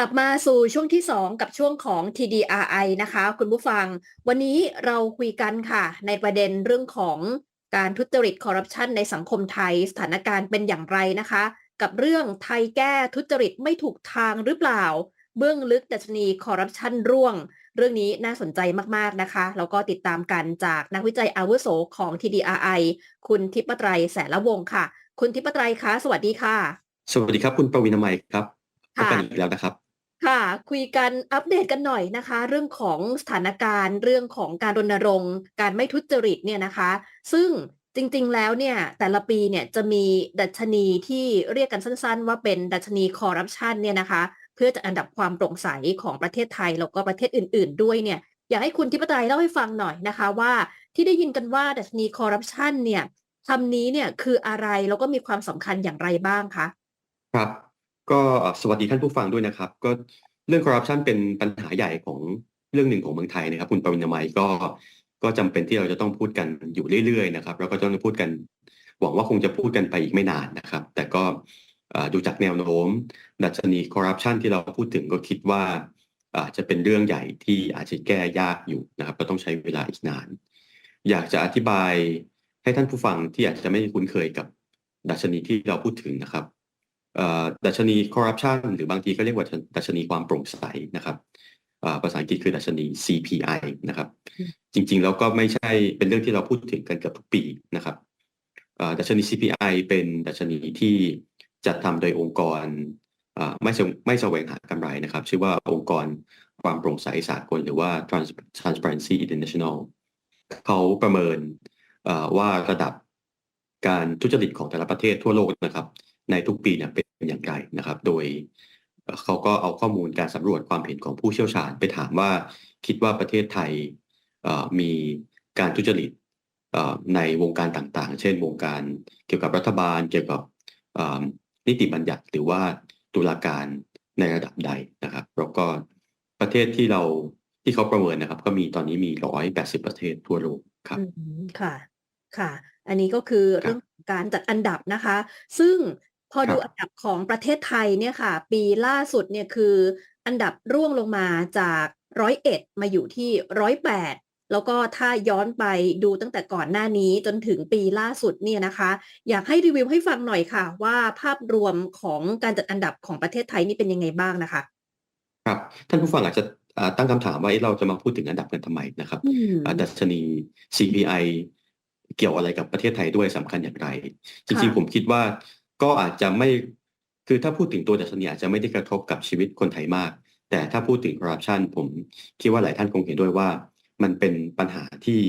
กลับมาสู่ช่วงที่ 2 กับช่วงของ TDRI นะคะ คุณผู้ฟัง วันนี้เราคุยกันค่ะ ในประเด็นเรื่องของการทุจริตคอร์รัปชันในสังคมไทยสถานการณ์เป็นอย่างไรนะคะ กับเรื่องไทยแก้ทุจริตไม่ถูกทางหรือเปล่า เบื้องลึกดัชนีคอร์รัปชันร่วง เรื่องนี้น่าสนใจมากๆนะคะ แล้วก็ติดตามกันจากนักวิจัยอาวุโสของ TDRI คุณทิพไตรแสนละวงศ์ค่ะ คุณทิพไตรคะสวัสดีค่ะ สวัสดีครับ คุณประวินามัยครับพบค่ะกันอีกแล้วนะครับ ค่ะ คุยกันอัปเดตกันหน่อยนะคะ เรื่องของสถานการณ์ เรื่องของการรณรงค์ การไม่ทุจริตเนี่ยนะคะ ซึ่งจริงๆ แล้วเนี่ยแต่ละปีเนี่ยจะมีดัชนีที่เรียกกันสั้นๆ ว่าเป็นดัชนีคอร์รัปชันเนี่ยนะคะ เพื่อจะอันดับความโปร่งใสของประเทศไทยแล้วก็ประเทศอื่น ๆ ด้วยเนี่ยอยากให้คุณทิพไตรเล่าให้ฟังหน่อยนะคะว่าที่ได้ยินกันว่าดัชนีคอร์รัปชันเนี่ยคำนี้เนี่ยคืออะไรแล้วก็มีความสำคัญอย่างไรบ้างคะครับ ก็สวัสดีท่านผู้ฟังด้วยนะครับ ก็เรื่องคอร์รัปชันเป็นปัญหาใหญ่ของเรื่องหนึ่งของเมืองไทยนะครับ คุณปวินามัยก็ก็จำเป็นที่เราจะต้องพูดกันอยู่เรื่อยๆนะครับแล้วก็ต้องพูดกันหวังว่าคงจะพูดกันไปอีกไม่นานนะครับ แต่ก็ดูจากแนวโน้ม ดัชนีคอร์รัปชันที่เราพูดถึงก็คิดว่าอาจจะเป็นเรื่องใหญ่ที่อาจจะแก้ยากอยู่นะครับก็ต้องใช้เวลาอีกนาน อยากจะอธิบายให้ท่านผู้ฟังที่อาจจะไม่คุ้นเคยกับดัชนีที่เราพูดถึงนะครับ ดัชนีคอร์รัปชันหรือบางทีก็เรียกว่าดัชนีความโปร่งใสนะครับเอ่อภาษาอังกฤษคือดัชนี CPI นะครับอืมจริงๆ แล้วก็ไม่ใช่เป็นเรื่องที่เราพูดถึงกันเกือบทุกปีนะครับเอ่อดัชนี CPI เป็นดัชนีที่จัดทำโดยองค์กรเอ่อไม่แสไม่แสวงหากำไรนะครับ ชื่อว่าองค์กรความโปร่งใสสากลหรือว่า Trans- Transparency International เขาประเมินเอ่อว่าระดับการทุจริตของแต่ละประเทศทั่วโลกนะครับ ในทุกปีเนี่ยเป็นอย่างไรนะครับ โดยเอ่อเขาก็เอาข้อมูลการสำรวจความเห็นของผู้เชี่ยวชาญไปถามว่าคิดว่าประเทศไทยเอ่อมีการทุจริตเอ่อในวงการต่างๆ เช่น วงการเกี่ยวกับรัฐบาล เกี่ยวกับเอ่อนิติบัญญัติหรือว่าตุลาการในระดับใดนะครับ แล้วก็ประเทศที่เราที่เขาประเมินนะครับ ก็มีตอนนี้มีร้อยแปดสิบประเทศทั่วโลกครับอืมค่ะ ค่ะ อันนี้ก็คือครับเรื่องของการจัดอันดับนะคะ ซึ่ง พอครับดูอันดับของประเทศไทยเนี่ยค่ะ ปีล่าสุดเนี่ยคือ อันดับร่วงลงมาจากร้อยเอ็ดมาอยู่ที่ร้อยแปดแล้วก็ถ้าย้อนไปดูตั้งแต่ก่อนหน้านี้จนถึงปีล่าสุดเนี่ยนะคะ อยากให้รีวิวให้ฟังหน่อยค่ะ ว่าภาพรวมของการจัดอันดับของประเทศไทยนี่เป็นยังไงบ้างนะคะ ครับท่านผู้ฟังอาจจะอ่าตั้งคำถามว่าเอ๊ะเราจะมาพูดถึงอันดับกันทำไมนะครับอืมอ่าดัชนี CPI เกี่ยวอะไรกับประเทศไทยด้วยสำคัญอย่างไร จริงค่ะๆผมคิดว่า ก็อาจจะไม่คือถ้าพูดถึงตัวดัชนีอาจจะไม่ได้กระทบกับชีวิตคนไทยมาก แต่ถ้าพูดถึงคอร์รัปชันผมคิดว่าหลายท่านคงเห็นด้วยว่า มันเป็นปัญหาที่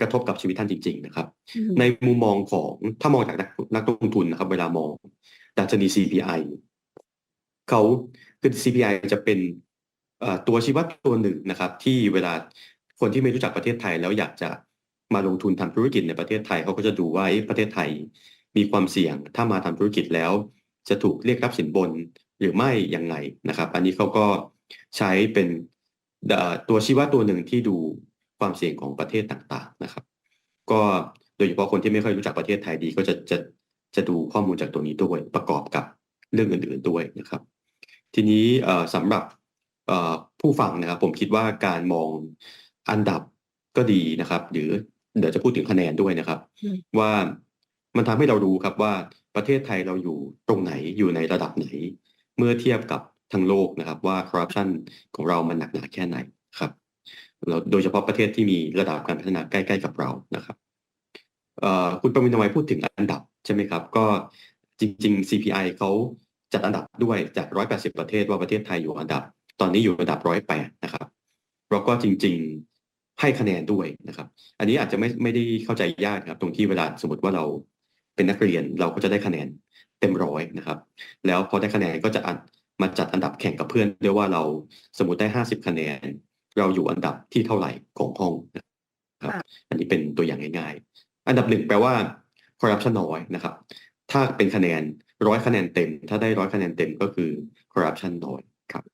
กระทบกับชีวิตท่านจริง ๆ นะครับอืมในมุมมองของถ้ามองจากนักนักลงทุนนะครับ เวลามองดัชนี CPI เขาคือ CPI จะเป็นเอ่อตัวชี้วัดตัวหนึ่งนะครับ ที่เวลาคนที่ไม่รู้จักประเทศไทยแล้วอยากจะมาลงทุนทำธุรกิจในประเทศไทยเขาก็จะดูว่าเอ๊ะประเทศไทย มีความเสี่ยงถ้ามาทำธุรกิจแล้ว จะถูกเรียกรับสินบนหรือไม่ยังไงนะครับ อันนี้เขาก็ใช้เป็นเอ่อตัวชี้วัดตัวหนึ่งที่ดูความเสี่ยงของประเทศต่างๆนะครับ ก็โดยเฉพาะคนที่ไม่ค่อยรู้จักประเทศไทยดี ก็จะจะจะดูข้อมูลจากตัวนี้ด้วยประกอบกับเรื่องอื่นๆด้วยนะครับ ทีนี้เอ่อสำหรับเอ่อผู้ฟังนะครับ ผมคิดว่าการมองอันดับก็ดีนะครับ หรือเดี๋ยวจะพูดถึงคะแนนด้วยนะครับอืมว่า มันทำให้เรารู้ครับว่าประเทศไทยเราอยู่ตรงไหนอยู่ในระดับไหน เมื่อเทียบกับทั้งโลกนะครับว่าคอร์รัปชันของเรามันหนักหนาแค่ไหนครับแล้วโดยเฉพาะประเทศที่มีระดับการพัฒนาใกล้ๆกับเรานะครับคุณประวินทำไมพูดถึงอันดับใช่ไหมครับ ก็จริง ๆ CPI เขาจัดอันดับด้วยจาก 180 ประเทศว่าประเทศไทยอยู่อันดับ ตอนนี้อยู่อันดับ 108 นะครับแล้วก็จริง ๆให้คะแนนด้วยนะครับ อันนี้อาจจะไม่ไม่ได้เข้าใจยากครับ ตรงที่เวลาสมมติว่าเรา เป็นนักเรียนเราก็จะได้คะแนนเต็มร้อยนะครับ แล้วพอได้คะแนนก็จะอันมาจัดอันดับแข่งกับเพื่อนด้วยว่าเราสมมติได้50คะแนน เราอยู่อันดับที่เท่าไหร่ของห้องนะครับค่ะอันนี้เป็นตัวอย่างง่ายๆ อันดับหนึ่งแปลว่าคอร์รัปชันน้อยนะครับ ถ้าเป็นคะแนนร้อยคะแนนเต็ม ถ้าได้ร้อยคะแนนเต็มก็คือคอร์รัปชันน้อยครับ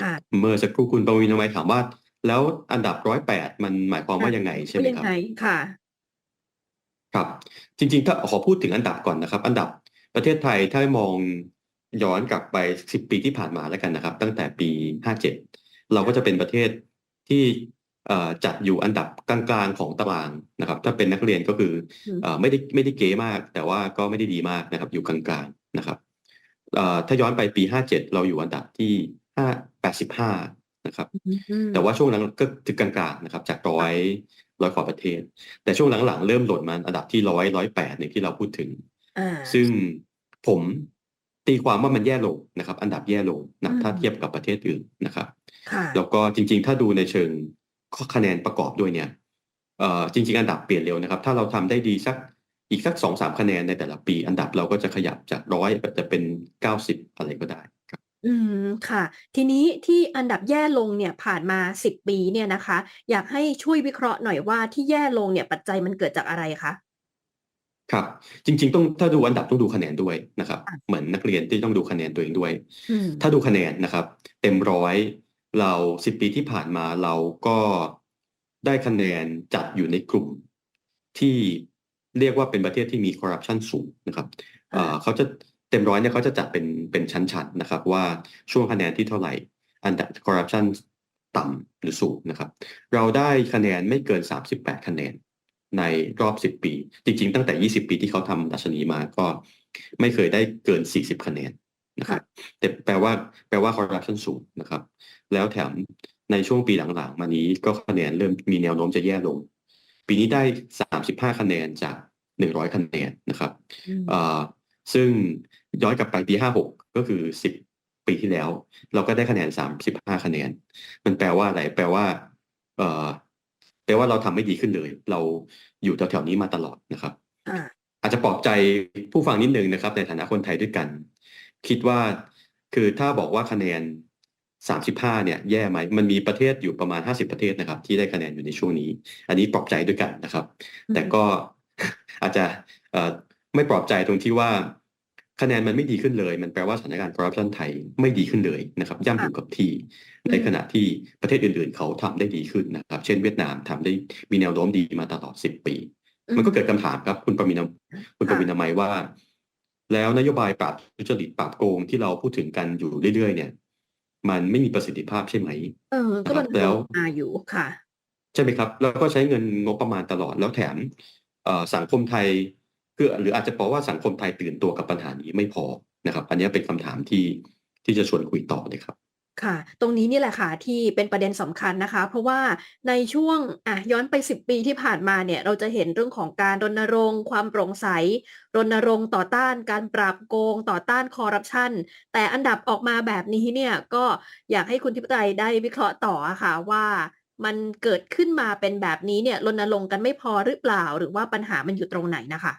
ค่ะเมื่อสักครู่คุณปวีณทำไมยถามว่า แล้วอันดับร้อยแปดมันหมายความว่ายังไงใช่ไหมเป็นยัครับไงค่ะ ครับ จริงๆ ถ้าขอพูดถึงอันดับก่อนนะครับ อันดับประเทศไทยถ้ามองย้อนกลับไปสิบปีที่ผ่านมาแล้วกันนะครับ ตั้งแต่ปีห้าเจ็ดเราก็จะเป็นประเทศที่เอ่อจัดอยู่อันดับกลางๆของตารางนะครับ ถ้าเป็นนักเรียนก็คืออืมเอ่อไม่ได้ไม่ได้เก๋มาก แต่ว่าก็ไม่ได้ดีมากนะครับ อยู่กลางๆนะครับเอ่อถ้าย้อนไปปีห้าเจ็ดเราอยู่อันดับที่ห้าแปดสิบห้านะครับอืมแต่ว่าช่วงนั้นก็ถึงกลางๆนะครับ จากร้อย ร้อยกว่าประเทศ แต่ช่วงหลังๆ เริ่มหล่นมาอันดับที่ร้อยร้อยแปดเนี่ยที่เราพูดถึงอ่าซึ่งผมตีความว่ามันแย่ลงนะครับ อันดับแย่ลงนะอืมถ้าเทียบกับประเทศอื่นนะครับค่ะแล้วก็จริง ๆ ถ้าดูในเชิงข้อคะแนนประกอบด้วยเนี่ยเอ่อจริง ๆ อันดับเปลี่ยนเร็วนะครับ ถ้าเราทำได้ดีสักอีกสักสองสามคะแนนในแต่ละปี อันดับเราก็จะขยับจากร้อยจะเป็นเก้าสิบอะไรก็ได้ครับ อืม ค่ะ ทีนี้ที่อันดับแย่ลงเนี่ยผ่านมาสิบปีเนี่ยนะคะ อยากให้ช่วยวิเคราะห์หน่อยว่าที่แย่ลงเนี่ยปัจจัยมันเกิดจากอะไรคะ ครับ จริง ๆ ต้อง ถ้าดูอันดับต้องดูคะแนนด้วยนะครับ ค่ะ เหมือนนักเรียนที่ต้องดูคะแนนตัวเองด้วย อืมถ้าดูคะแนนนะครับ เต็มร้อยเราสิบปีที่ผ่านมา เราก็ได้คะแนนจัดอยู่ในกลุ่มที่เรียกว่า เป็นประเทศที่มีคอร์รัปชันสูงนะครับเอ่อเขาจะ เต็มร้อยเนี่ยเขาจะจัดเป็นเป็นชั้นๆนะครับ ว่าช่วงคะแนนที่เท่าไหร่ อันดับคอร์รัปชันต่ำหรือสูงนะครับ เราได้คะแนนไม่เกิน 38 คะแนนในรอบ 10 ปี จริง ๆ ตั้งแต่ 20 ปีที่เขาทำดัชนีมาก็ไม่เคยได้เกิน 40 คะแนนนะครับแต่แปลว่าแปลว่า corruption สูงนะครับ แล้วแถมในช่วงปีหลังๆ มานี้ก็คะแนนเริ่มมีแนวโน้มจะแย่ลง ปีนี้ได้ 35 คะแนนจาก 100 คะแนนนะครับอืมเอ่อซึ่ง ย้อนกลับไปปี56ก็คือ10ปีที่แล้ว เราก็ได้คะแนน35คะแนน มันแปลว่าอะไร แปลว่า เอ่อแปลว่าเราทำไม่ดีขึ้นเลย เราอยู่แถวๆนี้มาตลอดนะครับอ่าอาจจะปลอบใจผู้ฟังนิดนึงนะครับ ในฐานะคนไทยด้วยกัน คิดว่าคือถ้าบอกว่าคะแนน35เนี่ยแย่ไหม มันมีประเทศอยู่ประมาณ50ประเทศนะครับ ที่ได้คะแนนอยู่ในช่วงนี้ อันนี้ปลอบใจด้วยกันนะครับอืมแต่ก็อาจจะเอ่อไม่ปลอบใจตรงที่ว่า คะแนนมันไม่ดีขึ้นเลย มันแปลว่าสถานการณ์คอร์รัปชันไทยไม่ดีขึ้นเลยนะครับย่ำอยู่กับที่ในขณะที่ประเทศอื่นๆ เขาทำได้ดีขึ้นนะครับ เช่นเวียดนามทำได้มีแนวโน้มดีมาตลอด10ปี มันก็เกิดคำถามครับ คุณประมินคุณประมินทำไมยว่า แล้วนโยบายปราบทุจริตปราบโกงที่เราพูดถึงกันอยู่เรื่อยๆเนี่ย มันไม่มีประสิทธิภาพใช่ไหม เออ ก็มันแล้วมาอยู่ค่ะ ใช่ไหมครับ แล้วก็ใช้เงินงบประมาณตลอดแล้วแถมเอ่อสังคมไทย คือหรืออาจจะเพราะว่าสังคมไทยตื่นตัวกับปัญหานี้ไม่พอนะครับ อันนี้เป็นคำถามที่ที่จะชวนคุยต่อเลยครับค่ะ ตรงนี้นี่แหละค่ะที่เป็นประเด็นสำคัญนะคะ เพราะว่าในช่วงอะย้อนไป 10 ปีที่ผ่านมาเนี่ยเราจะเห็นเรื่องของการรณรงค์ความโปร่งใส รณรงค์ต่อต้านการปราบโกง ต่อต้านคอร์รัปชันแต่อันดับออกมาแบบนี้เนี่ยก็อยากให้คุณทิพไตรได้วิเคราะห์ต่อะค่ะว่ามันเกิดขึ้นมาเป็นแบบนี้เนี่ยรณรงค์กันไม่พอหรือเปล่า หรือว่าปัญหามันอยู่ตรงไหนนะคะ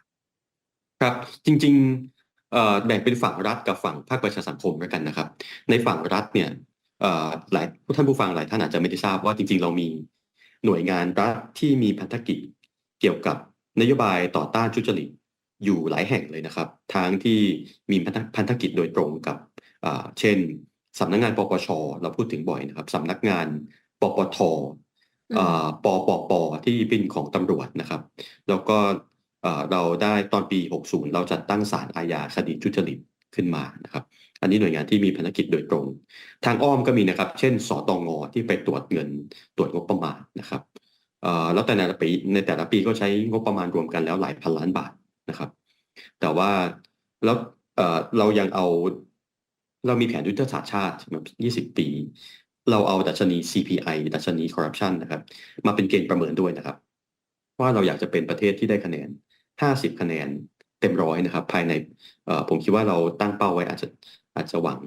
ครับจริงๆแบ่งเป็นฝั่งรัฐกับฝั่งภาคประชาสังคมแล้วกันนะครับ ในฝั่งรัฐเนี่ยหลายท่านผู้ฟังหลายท่านอาจจะไม่ได้ทราบว่าจริง ๆ เรามีหน่วยงานรัฐที่มีพันธกิจเกี่ยวกับนโยบายต่อต้านทุจริตอยู่หลายแห่งเลยนะครับทั้งที่มีพันธกิจโดยตรงกับเช่นสำนักงานปปชเราพูดถึงบ่อยนะครับสำนักงานปปทอปปปที่เป็นของตำรวจนะครับ แล้วก็ เราได้ตอนปี 60 เราจัดตั้งศาลอาญาคดีทุจริตขึ้นมานะครับ อันนี้หน่วยงานที่มีภารกิจโดยตรง ทางอ้อมก็มีนะครับ เช่น สตงที่ไปตรวจเงินตรวจงบประมาณนะครับแล้วแต่ละปีในแต่ละปีก็ใช้งบประมาณรวมกันแล้วหลายพันล้านบาทนะครับ แต่ว่าแล้วเเรายังเอาเรามีแผนยุทธศาสตร์ชาติแบบ20 ปี เราเอาดัชนี CPI ดัชนีคอร์รัปชันนะครับ มาเป็นเกณฑ์ประเมินด้วยนะครับ ว่าเราอยากจะเป็นประเทศที่ได้คะแนน 50 คะแนนเต็มร้อยนะครับ ภายในเอ่อผมคิดว่าเราตั้งเป้าไว้อาจจะอาจจะหวัง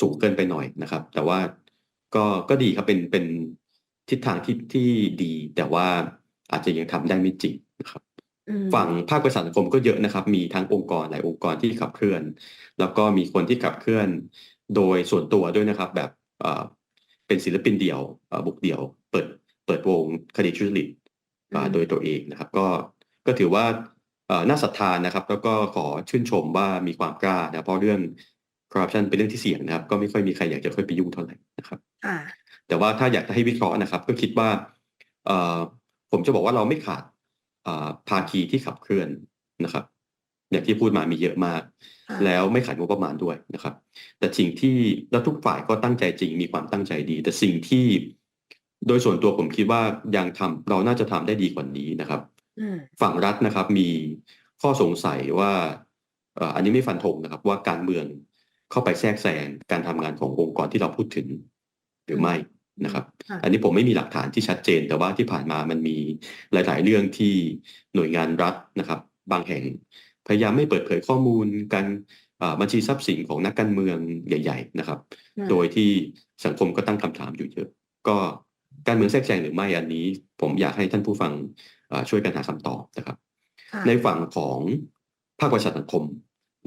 สูงเกินไปหน่อยนะครับ แต่ว่าก็ก็ดีครับเป็นเป็นทิศทางที่ที่ดี แต่ว่าอาจจะยังทำได้ไม่จริงนะครับอืมฝั่งภาคประชาสังคมก็เยอะนะครับ มีทั้งองค์กรหลายองค์กรที่ขับเคลื่อน แล้วก็มีคนที่ขับเคลื่อนโดยส่วนตัวด้วยนะครับ แบบเอ่อเป็นศิลปินเดี่ยวเอ่อบุกเดี่ยว เปิดเปิดวงคดีทุจริตอ่าอืมโดยตัวเองนะครับ ก็ ก็ถือว่าเอ่อน่าศรัทธานะครับ แล้วก็ขอชื่นชมว่ามีความกล้านะเพราะเรื่องคอร์รัปชันเป็นเรื่องที่เสี่ยงนะครับ ก็ไม่ค่อยมีใครอยากจะค่อยไปยุ่งเท่าไหร่นะครับค่ะแต่ว่าถ้าอยากจะให้วิเคราะห์นะครับ ก็คิดว่าเอ่อผมจะบอกว่าเราไม่ขาดเอ่อภาคีที่ขับเคลื่อนนะครับ อย่างที่พูดมามีเยอะมากค่ะแล้วไม่ขาดงบประมาณด้วยนะครับ แต่สิ่งที่แล้วทุกฝ่ายก็ตั้งใจจริงมีความตั้งใจดี แต่สิ่งที่โดยส่วนตัวผมคิดว่ายังทำเราน่าจะทำได้ดีกว่านี้นะครับอืม ฝั่งรัฐนะครับมีข้อสงสัยว่าเอ่ออันนี้ไม่ฟันธงนะครับ ว่าการเมืองเข้าไปแทรกแซงการทำงานขององค์กรที่เราพูดถึงหรือไม่นะครับค่ะอันนี้ผมไม่มีหลักฐานที่ชัดเจน แต่ว่าที่ผ่านมามันมีหลาย ๆ เรื่องที่หน่วยงานรัฐนะครับ บางแห่งพยายามไม่เปิดเผยข้อมูลการเอ่อบัญชีทรัพย์สินของนักการเมืองใหญ่ ๆ นะครับอืมโดยที่สังคมก็ตั้งคำถามอยู่เยอะ ก็ การเมืองแทรกแซงหรือไม่อันนี้ ผมอยากให้ท่านผู้ฟังเอ่อช่วยกันหาคำตอบนะครับค่ะในฝั่งของภาคประชาสังคม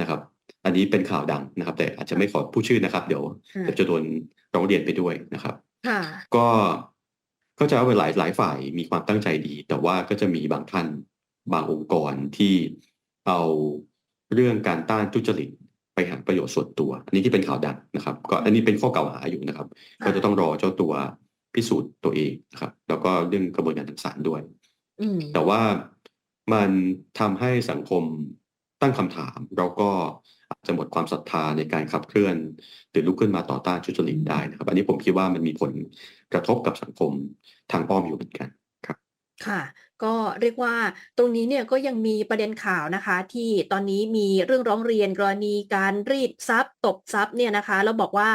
นะครับ อันนี้เป็นข่าวดังนะครับ แต่อาจจะไม่ขอพูดชื่อนะครับ เดี๋ยวค่ะเดี๋ยวจะโดนร้องเรียนไปด้วยนะครับค่ะก็ก็จะว่าหลายหลายฝ่ายมีความตั้งใจดี แต่ว่าก็จะมีบางท่านบางองค์กรที่เอาเรื่องการต้านทุจริตไปหาประโยชน์ส่วนตัว อันนี้ที่เป็นข่าวดังนะครับ ก็อันนี้เป็นข้อกล่าวหาอยู่นะครับค่ะก็จะต้องรอเจ้าตัว พิสูจน์ตัวเองนะครับ แล้วก็เรื่องกระบวนการทางศาลด้วยอืมแต่ว่ามันทำให้สังคมตั้งคำถาม แล้วก็อาจจะหมดความศรัทธาในการขับเคลื่อนหรือลุกขึ้นมาต่อต้านทุจริตได้นะครับ อันนี้ผมคิดว่ามันมีผลกระทบกับสังคมทางอ้อมอยู่เหมือนกันค่ะ ก็เรียกว่าตรงนี้เนี่ยก็ยังมีประเด็นข่าวนะคะ ที่ตอนนี้มีเรื่องร้องเรียนกรณีการรีดทรัพย์ ตบทรัพย์เนี่ยนะคะแล้วบอกว่า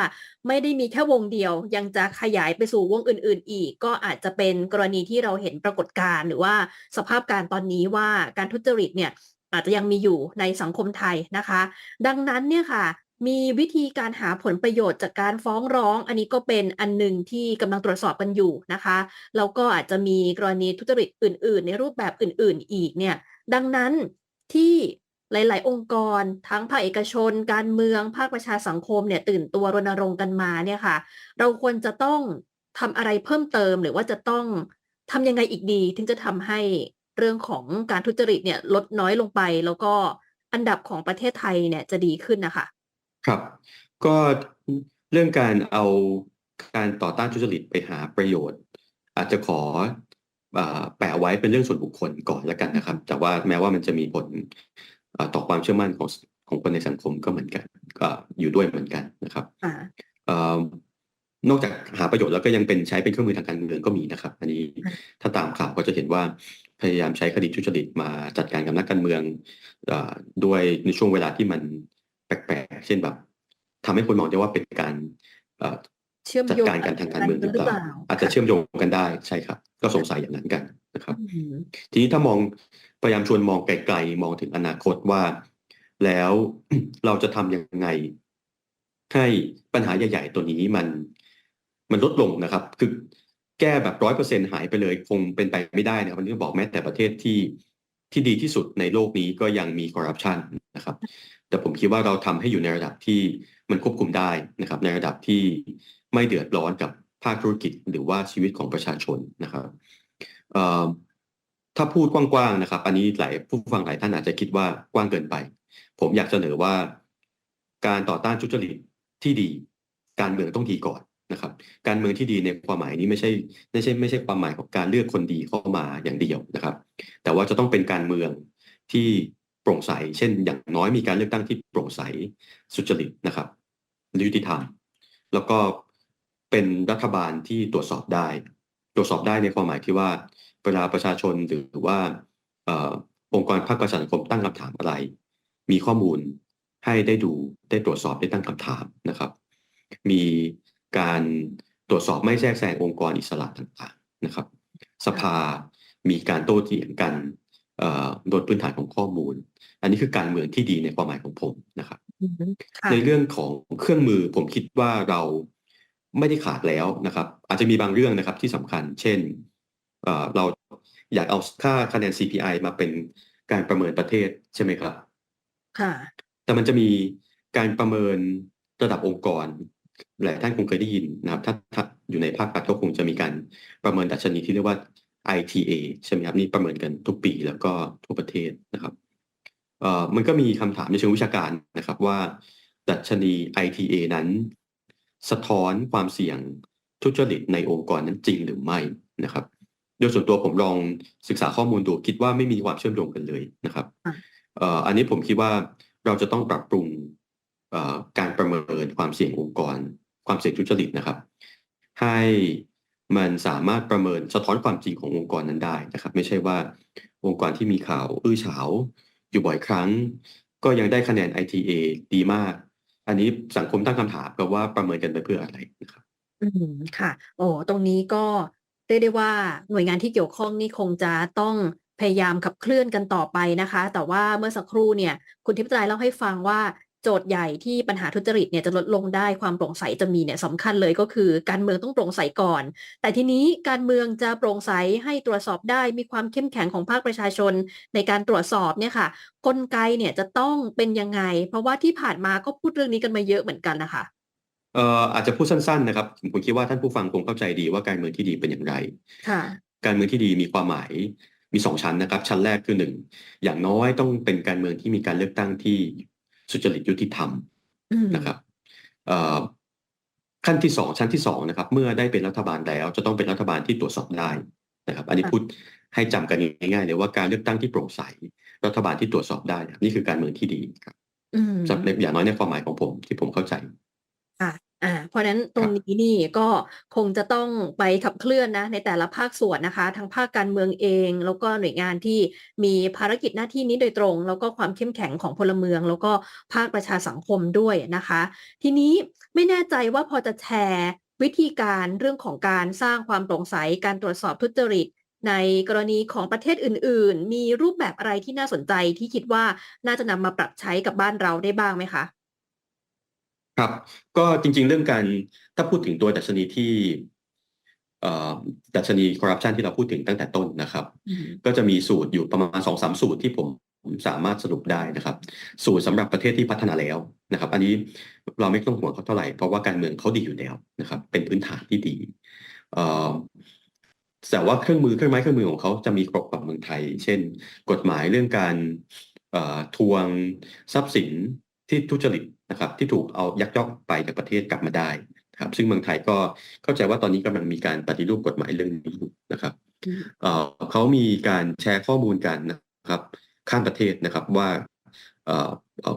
ไม่ได้มีแค่วงเดียว ยังจะขยายไปสู่วงอื่น ๆ อีก ก็อาจจะเป็นกรณีที่เราเห็นปรากฏการณ์หรือว่าสภาพการตอนนี้ว่าการทุจริตเนี่ยอาจจะยังมีอยู่ในสังคมไทยนะคะ ดังนั้นเนี่ยค่ะ มีวิธีการหาผลประโยชน์จากการฟ้องร้อง อันนี้ก็เป็นอันหนึ่งที่กำลังตรวจสอบกันอยู่นะคะแล้วก็อาจจะมีกรณีทุจริตอื่น ๆ ในรูปแบบอื่น ๆ อีกเนี่ยดังนั้นที่หลาย ๆ องค์กร ทั้งภาคเอกชน การเมือง ภาคประชาสังคมเนี่ยตื่นตัวรณรงค์กันมาเนี่ยค่ะ เราควรจะต้องทำอะไรเพิ่มเติมหรือว่าจะต้องทำยังไงอีกดี ถึงจะทำให้เรื่องของการทุจริตเนี่ยลดน้อยลงไป แล้วก็อันดับของประเทศไทยเนี่ยจะดีขึ้นนะคะ ครับ ก็เรื่องการเอาการต่อต้านทุจริตไปหาประโยชน์ อาจจะขอเอ่อแปะไว้เป็นเรื่องส่วนบุคคลก่อนแล้วกันนะครับ แต่ว่าแม้ว่ามันจะมีผลเอ่อต่อความเชื่อมั่นของของคนในสังคมก็เหมือนกันก็อยู่ด้วยเหมือนกันนะครับอ่าเอ่อนอกจากหาประโยชน์แล้วก็ยังเป็นใช้เป็นเครื่องมือทางการเมืองก็มีนะครับ อันนี้ค่ะถ้าตามข่าวก็จะเห็นว่าพยายามใช้คดีทุจริตมาจัดการกับนักการเมืองเอ่อด้วยในช่วงเวลาที่มันแปลกๆ เช่นแบบทำให้คนมองได้ว่าเป็นการเอ่อเชื่อมจัดโยงการกันทางการเมืองหรือเปล่า อาจจะค่เชื่อมโยงกันได้ใช่ครับ ก็สงสัยอย่างนั้นกันนะครับอืมทีนี้ถ้ามองพยายามชวนมองไกลๆมองถึงอนาคตว่า แล้วเราจะทำยังไง ให้ปัญหาใหญ่ ๆ ตัวนี้มันมันลดลงนะครับ คือแก้แบบร้อยเปอร์เซ็นหายไปเลยคงเป็นไปไม่ได้นะครับวันนี้ต้องบอกแม้แต่ประเทศที่ที่ดีที่สุดในโลกนี้ก็ยังมีคอร์รัปชัน นะครับ แต่ผมคิดว่าเราทำให้อยู่ในระดับที่มันควบคุมได้นะครับ ในระดับที่ไม่เดือดร้อนกับภาคธุรกิจหรือว่าชีวิตของประชาชนนะครับถ้าพูดกว้างๆนะครับ อันนี้หลายผู้ฟังหลายท่านอาจจะคิดว่ากว้างเกินไป ผมอยากเสนอว่า การต่อต้านทุจริตที่ดี การเมืองต้องดีก่อนนะครับ การเมืองที่ดีในความหมายนี้ไม่ใช่ไม่ใช่ไม่ใช่ความหมายของการเลือกคนดีเข้ามาอย่างเดียวนะครับ แต่ว่าจะต้องเป็นการเมืองที่ โปร่งใส เช่น อย่างน้อยมีการเลือกตั้งที่โปร่งใสสุจริตนะครับยุติธรรม แล้วก็เป็นรัฐบาลที่ตรวจสอบได้ ตรวจสอบได้ในความหมายที่ว่าเวลาประชาชนหรือว่าองค์กรภาคประชาสังคมตั้งคำถามอะไร มีข้อมูลให้ได้ดูได้ตรวจสอบได้ตั้งคำถามนะครับ มีการตรวจสอบไม่แทรกแซงองค์กรอิสระต่างๆนะครับ สภามีการโต้เถียงกัน โดยพื้นฐานของข้อมูล อันนี้คือการเมืองที่ดีในความหมายของผมนะครับอืมค่ะในเรื่องของเครื่องมือผมคิดว่าเราไม่ได้ขาดแล้วนะครับ อาจจะมีบางเรื่องนะครับที่สำคัญ เช่นเอ่อเราอยากเอาค่าคะแนน CPI มาเป็นการประเมินประเทศใช่ไหมครับ ค่ะ แต่มันจะมีการประเมินระดับองค์กรหลายท่านคงเคยได้ยินนะครับ ถ้าถ้าอยู่ในภาครัฐก็คงจะมีการประเมินดัชนีที่เรียกว่า ITA ใช่ไหมครับนี่ประเมินกันทุกปีแล้วก็ทั่วประเทศนะครับเอ่อมันก็มีคำถามในเชิงวิชาการนะครับว่า ดัชนี ITA นั้น สะท้อนความเสี่ยงทุจริตในองค์กรนั้นจริงหรือไม่นะครับ โดยส่วนตัวผมลองศึกษาข้อมูลดูคิดว่าไม่มีความเชื่อมโยงกันเลยนะครับอะเอ่ออันนี้ผมคิดว่าเราจะต้องปรับปรุงเอ่อการประเมินความเสี่ยงองค์กร ความเสี่ยงทุจริตนะครับ ให้ มันสามารถประเมินสะท้อนความจริงขององค์กรนั้นได้นะครับ ไม่ใช่ว่าองค์กรที่มีข่าวอื้อฉาวอยู่บ่อยครั้ง ก็ยังได้คะแนน ITA ดีมาก อันนี้สังคมตั้งคำถามกับว่าประเมินกันไปเพื่ออะไรนะครับ อืมค่ะ โอ้ตรงนี้ก็เรียกได้ว่าหน่วยงานที่เกี่ยวข้องนี่คงจะต้องพยายามขับเคลื่อนกันต่อไปนะคะ แต่ว่าเมื่อสักครู่เนี่ย คุณทิพย์ใจเล่าให้ฟังว่า โจทย์ใหญ่ที่ปัญหาทุจริตเนี่ยจะลดลงได้ความโปร่งใสจะมีเนี่ยสำคัญเลยก็คือ การเมืองต้องโปร่งใสก่อน แต่ทีนี้การเมืองจะโปร่งใสให้ตรวจสอบได้มีความเข้มแข็งของภาคประชาชน ในการตรวจสอบเนี่ยค่ะ กลไกเนี่ยจะต้องเป็นยังไง เพราะว่าที่ผ่านมาก็พูดเรื่องนี้กันมาเยอะเหมือนกันนะคะเอ่ออาจจะพูดสั้นๆนะครับผมคิดว่าท่านผู้ฟังคงเข้าใจดีว่าการเมืองที่ดีเป็นอย่างไรค่ะ การเมืองที่ดีมีความหมายมีสองชั้นนะครับ ชั้นแรกคือหนึ่งอย่างน้อยต้องเป็นการเมืองที่มีการเลือกตั้งที่ สุจริตยุติธรรมอืมนะครับเอ่อขั้นที่สองชั้นที่สองนะครับ เมื่อได้เป็นรัฐบาลแล้ว จะต้องเป็นรัฐบาลที่ตรวจสอบได้นะครับ อันนี้ค่ะพูดให้จำกันง่ายๆเลยว่าการเลือกตั้งที่โปร่งใส รัฐบาลที่ตรวจสอบได้เนี่ยนี่คือการเมืองที่ดีครับอืมสำหรับในอย่างน้อยในความหมายของผมที่ผมเข้าใจค่ะ อ่าเพราะฉะนั้นตรคงรับนี้นี่ก็คงจะต้องไปขับเคลื่อนนะในแต่ละภาคส่วนนะคะ ทั้งภาคการเมืองเอง แล้วก็หน่วยงานที่มีภารกิจหน้าที่นี้โดยตรง แล้วก็ความเข้มแข็งของพลเมือง แล้วก็ภาคประชาสังคมด้วยนะคะ ทีนี้ไม่แน่ใจว่าพอจะแชร์วิธีการเรื่องของการสร้างความโปร่งใสการตรวจสอบทุจริตในกรณีของประเทศอื่น ๆ มีรูปแบบอะไรที่น่าสนใจที่คิดว่าน่าจะนำมาปรับใช้กับบ้านเราได้บ้างไหมคะ ครับ ก็จริง ๆ เรื่องการถ้าพูดถึงตัวดัชนีที่เอ่อดัชนีคอร์รัปชันที่เราพูดถึงตั้งแต่ต้นนะครับอืมก็จะมีสูตรอยู่ประมาณสองสามสูตรที่ผมสามารถสรุปได้นะครับ สูตรสำหรับประเทศที่พัฒนาแล้วนะครับ อันนี้เราไม่ต้องห่วงเขาเท่าไหร่เพราะว่าการเมืองเขาดีอยู่แล้วนะครับ เป็นพื้นฐานที่ดีเอ่อแต่ว่าเครื่องมือเครื่องไม้เครื่องมือของเขาจะมีครบกว่าเมืองไทย เช่น กฎหมายเรื่องการเอ่อทวงทรัพย์สิน ที่ทุจริตนะครับที่ถูกเอายักยอกไปจากประเทศกลับมาได้ครับซึ่งเมืองไทยก็เข้าใจว่าตอนนี้กำลังมีการปฏิรูปกฎหมายเรื่องนี้อยู่นะครับเเขามีการแชร์ข้อมูลกันนะครับข้ามประเทศนะครับว่า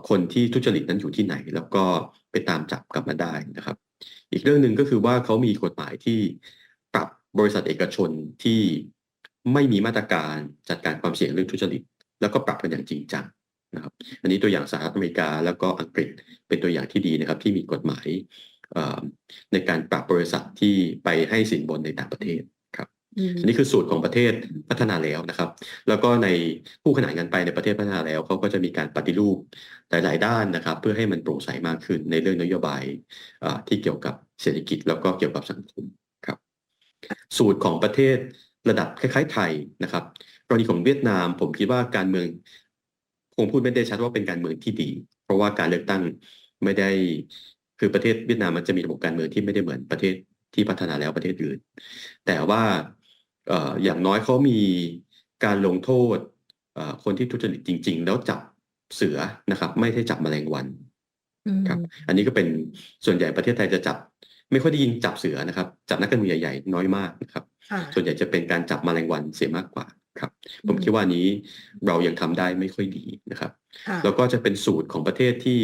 คนที่ทุจริตนั้นอยู่ที่ไหน แล้วก็ไปตามจับกลับมาได้นะครับ อีกเรื่องหนึ่งก็คือว่าเขามีกฎหมายที่ปรับบริษัทเอกชนที่ไม่มีมาตรการจัดการความเสี่ยงเรื่องทุจริต แล้วก็ปรับกันอย่างจริงจัง นะครับอันนี้ตัวอย่างสหรัฐอเมริกาแล้วก็อังกฤษเป็นตัวอย่างที่ดีนะครับ ที่มีกฎหมายเอ่อในการปรับบริษัทที่ไปให้สินบนในต่างประเทศครับอืมอันนี้คือสูตรของประเทศพัฒนาแล้วนะครับ แล้วก็ในผู้ขนานกันไปในประเทศพัฒนาแล้วเขาก็จะมีการปฏิรูปหลาย ๆ ด้านนะครับ เพื่อให้มันโปร่งใสมากขึ้นในเรื่องนโยบายเอ่อที่เกี่ยวกับเศรษฐกิจแล้วก็เกี่ยวกับสังคมครับ สูตรของประเทศระดับคล้าย ๆ ไทยนะครับกรณีของเวียดนามผมคิดว่าการเมือง คงพูดไม่ได้ชัดว่าเป็นการเมืองที่ดี เพราะว่าการเลือกตั้งไม่ได้คือประเทศเวียดนามมันจะมีระบบการเมืองที่ไม่ได้เหมือนประเทศที่พัฒนาแล้วประเทศอื่น แต่ว่าเอ่ออย่างน้อยเขามีการลงโทษเอ่อคนที่ทุจริตจริง ๆ แล้วจับเสือนะครับ ไม่ใช่จับแมลงวันอืมครับ อันนี้ก็เป็นส่วนใหญ่ประเทศไทยจะจับ ไม่ค่อยได้ยินจับเสือนะครับ จับนักการเมืองใหญ่ๆน้อยมากนะครับค่ะส่วนใหญ่จะเป็นการจับแมลงวันเสียมากกว่า ครับผมอืมคิดว่านี้เรายังทำได้ไม่ค่อยดีนะครับค่ะแล้วก็จะเป็นสูตรของประเทศที่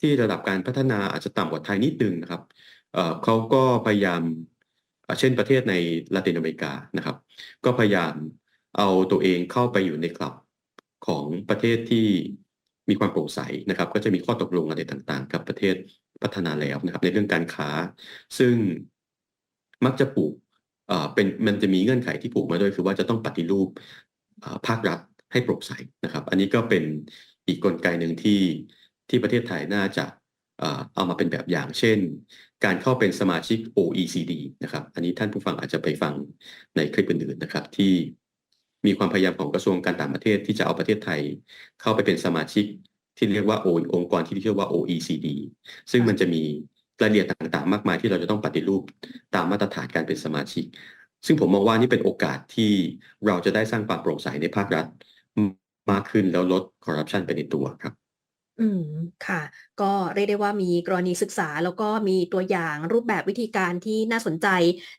ที่ระดับการพัฒนาอาจจะต่ำกว่าไทยนิดนึงนะครับเอ่อเขาก็พยายามเอ่อเช่นประเทศในลาตินอเมริกานะครับ ก็พยายามเอาตัวเองเข้าไปอยู่ในคลับของประเทศที่มีความโปร่งใสนะครับ ก็จะมีข้อตกลงอะไรต่างๆ กับประเทศพัฒนาแล้วนะครับ ในเรื่องการค้า ซึ่งมักจะผูก เอ่อเป็นมันจะมีเงื่อนไขที่ผูกมาด้วยคือว่าจะต้องปฏิรูปภาครัฐให้โปร่งใสนะครับ อันนี้ก็เป็นอีกกลไกหนึ่งที่ที่ประเทศไทยน่าจะเอ่อเอามาเป็นแบบอย่างเช่น การเข้าเป็นสมาชิก OECD นะครับ อันนี้ท่านผู้ฟังอาจจะไปฟังในคลิปอื่นๆนะครับ ที่มีความพยายามของกระทรวงการต่างประเทศที่จะเอาประเทศไทยเข้าไปเป็นสมาชิกที่เรียกว่าองค์กรที่เรียกว่า OECD ซึ่งมันจะมี รายละเอียดต่างๆ มากมายที่เราจะต้องปฏิรูปตามมาตรฐานการเป็นสมาชิก ซึ่งผมมองว่านี่เป็นโอกาสที่เราจะได้สร้างความโปร่งใสในภาครัฐ มากขึ้นแล้วลดคอร์รัปชันไปในตัวครับอืมค่ะ ก็เรียกได้ว่ามีกรณีศึกษาแล้วก็มีตัวอย่างรูปแบบวิธีการที่น่าสนใจ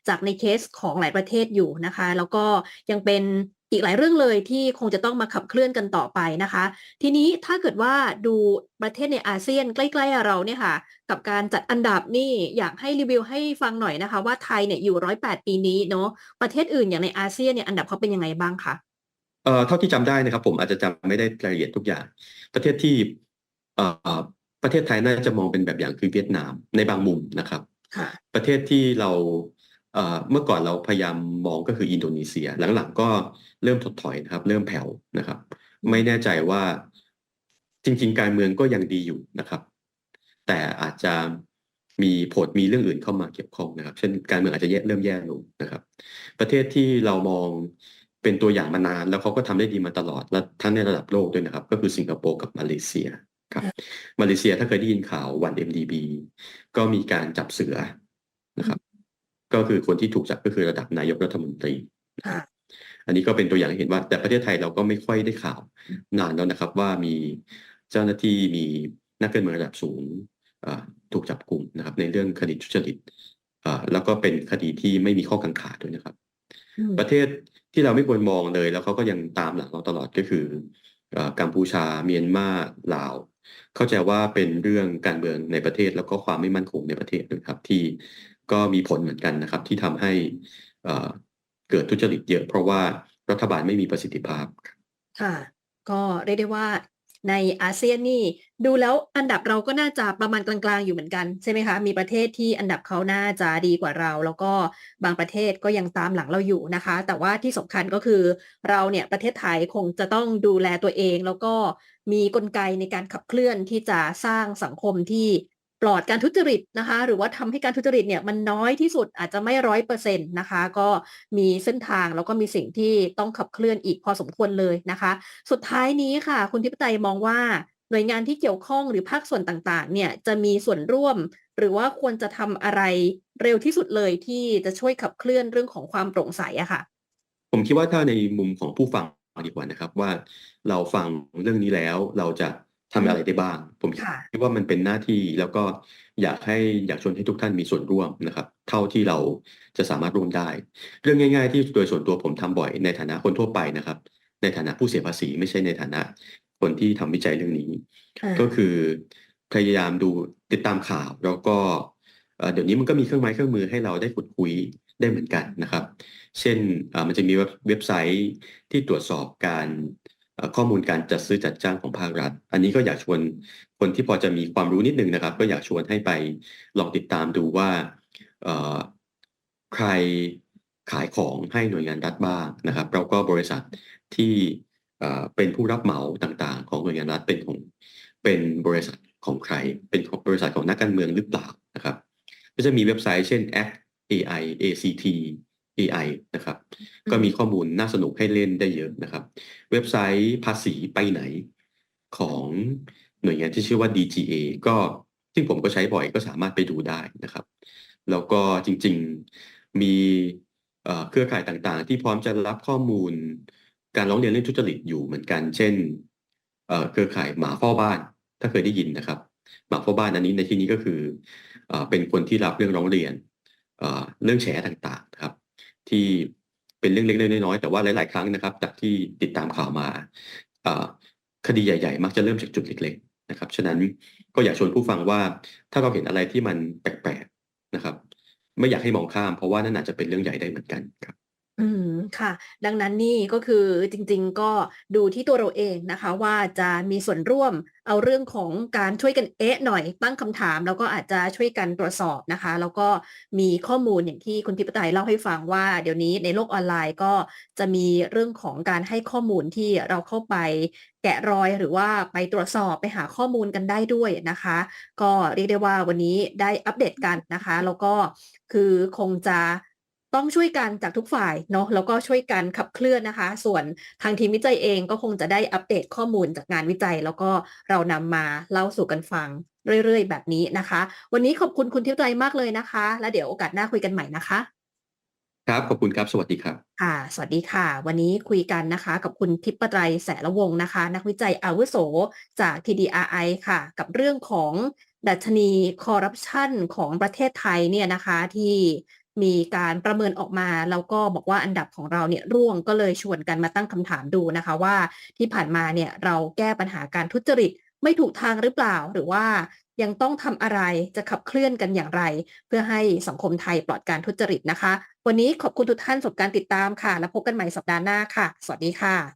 จากในเคสของหลายประเทศอยู่นะคะ แล้วก็ยังเป็น อีกหลายเรื่องเลยที่คงจะต้องมาขับเคลื่อนกันต่อไปนะคะ ทีนี้ถ้าเกิดว่าดูประเทศในอาเซียนใกล้ๆเราเนี่ยค่ะ กับการจัดอันดับนี่อยากให้รีวิวให้ฟังหน่อยนะคะ ว่าไทยเนี่ยอยู่ร้อยแปดปีนี้เนาะประเทศอื่นอย่างในอาเซียนเนี่ยอันดับเขาเป็นยังไงบ้างคะเอ่อเท่าที่จำได้นะครับ ผมอาจจะจำไม่ได้รายละเอียดทุกอย่าง ประเทศที่เอ่อประเทศไทยน่าจะมองเป็นแบบอย่างคือเวียดนามในบางมุมนะครับค่ะประเทศที่เรา เอ่อเมื่อก่อนเราพยายามมองก็คืออินโดนีเซีย หลังๆก็เริ่มถดถอยนะครับ เริ่มแผ่วนะครับ ไม่แน่ใจว่าจริง ๆ การเมืองก็ยังดีอยู่นะครับ แต่อาจจะมีผลมีเรื่องอื่นเข้ามาเกี่ยวข้องนะครับ เช่นการเมืองอาจจะแย่เริ่มแย่ลงนะครับ ประเทศที่เรามองเป็นตัวอย่างมานานแล้วเขาก็ทำได้ดีมาตลอด และทั้งในระดับโลกด้วยนะครับ ก็คือสิงคโปร์กับมาเลเซียครับ มาเลเซียถ้าเคยได้ยินข่าววัน MDB ก็มีการจับเสือนะครับ ก็คือคนที่ถูกจับก็คือระดับนายกรัฐมนตรีนะครับอันนี้ก็เป็นตัวอย่างให้เห็นว่าแต่ประเทศไทยเราก็ไม่ค่อยได้ข่าวนานแล้วนะครับว่ามีเจ้าหน้าที่มีนักการเมืองระดับสูงเอ่อถูกจับกลุ่มนะครับ ในเรื่องคดีทุจริตเอ่อแล้วก็เป็นคดีที่ไม่มีข้อกังขาด้วยนะครับอืมประเทศที่เราไม่ควรมองเลย แล้วเขาก็ยังตามหลังเราตลอดก็คือเอ่อกัมพูชาเมียนมาลาว เข้าใจว่าเป็นเรื่องการเมืองในประเทศแล้วก็ความไม่มั่นคงในประเทศนะครับที่ ก็มีผลเหมือนกันนะครับ ที่ทำให้เกิดทุจริตเยอะ เพราะว่ารัฐบาลไม่มีประสิทธิภาพค่ะ ก็เรียกได้ว่าในอาเซียนนี่ดูแล้วอันดับเราก็น่าจะประมาณกลางๆอยู่เหมือนกันใช่ไหมคะ มีประเทศที่อันดับเขาน่าจะดีกว่าเรา แล้วก็บางประเทศก็ยังตามหลังเราอยู่นะคะ แต่ว่าที่สำคัญก็คือเราเนี่ยประเทศไทยคงจะต้องดูแลตัวเอง แล้วก็มีกลไกในการขับเคลื่อนที่จะสร้างสังคมที่ ปลอดการทุจริตนะคะ หรือว่าทำให้การทุจริตเนี่ยมันน้อยที่สุดอาจจะไม่ร้อยเปอร์เซ็นต์นะคะ ก็มีเส้นทางแล้วก็มีสิ่งที่ต้องขับเคลื่อนอีกพอสมควรเลยนะคะ สุดท้ายนี้ค่ะ คุณทิพย์ไตมองว่าหน่วยงานที่เกี่ยวข้องหรือภาคส่วนต่างๆ เนี่ยจะมีส่วนร่วม หรือว่าควรจะทำอะไรเร็วที่สุดเลยที่จะช่วยขับเคลื่อนเรื่องของความโปร่งใสอะค่ะ ผมคิดว่าถ้าในมุมของผู้ฟังดีกว่านะครับว่าเราฟังเรื่องนี้แล้วเราจะ ทำอะไรได้บ้าง ผมค่ะคิดว่ามันเป็นหน้าที่แล้วก็อยากให้อยากชวนให้ทุกท่านมีส่วนร่วมนะครับ เท่าที่เราจะสามารถร่วมได้ เรื่องง่าย ๆ ที่โดยส่วนตัวผมทำบ่อยในฐานะคนทั่วไปนะครับ ในฐานะผู้เสียภาษี ไม่ใช่ในฐานะคนที่ทำวิจัยเรื่องนี้อ่าก็คือพยายามดูติดตามข่าวแล้วก็เอ่อเดี๋ยวนี้มันก็มีเครื่องไม้เครื่องมือให้เราได้ขุดคุยได้เหมือนกันนะครับ เช่นเอ่อมันจะมีเว็บเว็บไซต์ที่ตรวจสอบการเอ่อ ข้อมูลการจัดซื้อจัดจ้างของภาครัฐ อันนี้ก็อยากชวนคนที่พอจะมีความรู้นิดนึงนะครับ ก็อยากชวนให้ไปลองติดตามดูว่าใครขายของให้หน่วยงานรัฐบ้างนะครับแล้วก็บริษัทที่เอ่อเป็นผู้รับเหมาต่างๆ ของหน่วยงานรัฐเป็นของเป็นบริษัทของใคร เป็นของบริษัทของนักการเมืองหรือเปล่านะครับ ก็จะมีเว็บไซต์เช่น Act AI ACT AI นะครับ ก็มีข้อมูลน่าสนุกให้เล่นได้เยอะนะครับ เว็บไซต์ภาษีไปไหนของหน่วยงานที่ชื่อว่า DGA ก็ซึ่งผมก็ใช้บ่อยก็สามารถไปดูได้นะครับ แล้วก็จริงๆมีเอ่อเครือข่ายต่างๆ ที่พร้อมจะรับข้อมูล การร้องเรียนเรื่องทุจริตอยู่เหมือนกัน เช่นเอ่อเครือข่ายหมาเฝ้าบ้าน ถ้าเคยได้ยินนะครับ หมาเฝ้าบ้านอันนี้ในที่นี้ก็คือเอ่อเป็นคนที่รับเรื่องร้องเรียนเอ่อเรื่องแฉต่างๆนะครับ ที่เป็นเรื่องเล็กๆน้อยๆแต่ว่าหลาย ๆ ครั้งนะครับ จากที่ติดตามข่าวมาคดีใหญ่ ๆ มักจะเริ่มจากจุดเล็ก ๆ นะครับ ฉะนั้นก็อยากชวนผู้ฟังว่าถ้าเราเห็นอะไรที่มันแปลกๆนะครับ ไม่อยากให้มองข้ามเพราะว่านั่นอาจจะเป็นเรื่องใหญ่ได้เหมือนกันครับ อืม ค่ะ ดังนั้นนี่ก็คือจริง ๆ ก็ดูที่ตัวเราเองนะคะ ว่าจะมีส่วนร่วมเอาเรื่องของการช่วยกันเอ๊ะหน่อยตั้งคำถาม แล้วก็อาจจะช่วยกันตรวจสอบนะคะ แล้วก็มีข้อมูลอย่างที่คุณทิพย์ไตรเล่าให้ฟังว่า เดี๋ยวนี้ในโลกออนไลน์ก็จะมีเรื่องของการให้ข้อมูลที่เราเข้าไปแกะรอยหรือว่าไปตรวจสอบไปหาข้อมูลกันได้ด้วยนะคะ ก็เรียกได้ว่าวันนี้ได้อัปเดตกันนะคะ แล้วก็คือคงจะ ต้องช่วยกันจากทุกฝ่ายเนาะแล้วก็ช่วยกันขับเคลื่อนนะคะ ส่วนทางทีมวิจัยเองก็คงจะได้อัปเดตข้อมูลจากงานวิจัย แล้วก็เรานำมาเล่าสู่กันฟังเรื่อยๆ แบบนี้นะคะ วันนี้ขอบคุณคุณทิพย์ไตรมากเลยนะคะ แล้วเดี๋ยวโอกาสหน้าคุยกันใหม่นะคะครับ ขอบคุณครับ สวัสดีครับ ค่ะ สวัสดีค่ะ วันนี้คุยกันนะคะ กับคุณทิพย์ไตรแสละวงศ์นะคะ นักวิจัยอาวุโสจาก TDRI ค่ะ กับเรื่องของดัชนีคอร์รัปชันของประเทศไทยเนี่ยนะคะ ที่ มีการประเมินออกมา แล้วก็บอกว่าอันดับของเราเนี่ยร่วงก็เลยชวนกันมาตั้งคำถามดูนะคะว่าที่ผ่านมาเนี่ยเราแก้ปัญหาการทุจริตไม่ถูกทางหรือเปล่าหรือว่ายังต้องทำอะไรจะขับเคลื่อนกันอย่างไร เพื่อให้สังคมไทยปลอดการทุจริตนะคะ วันนี้ขอบคุณทุกท่านสำหรับการติดตามค่ะ แล้วพบกันใหม่สัปดาห์หน้าค่ะ สวัสดีค่ะ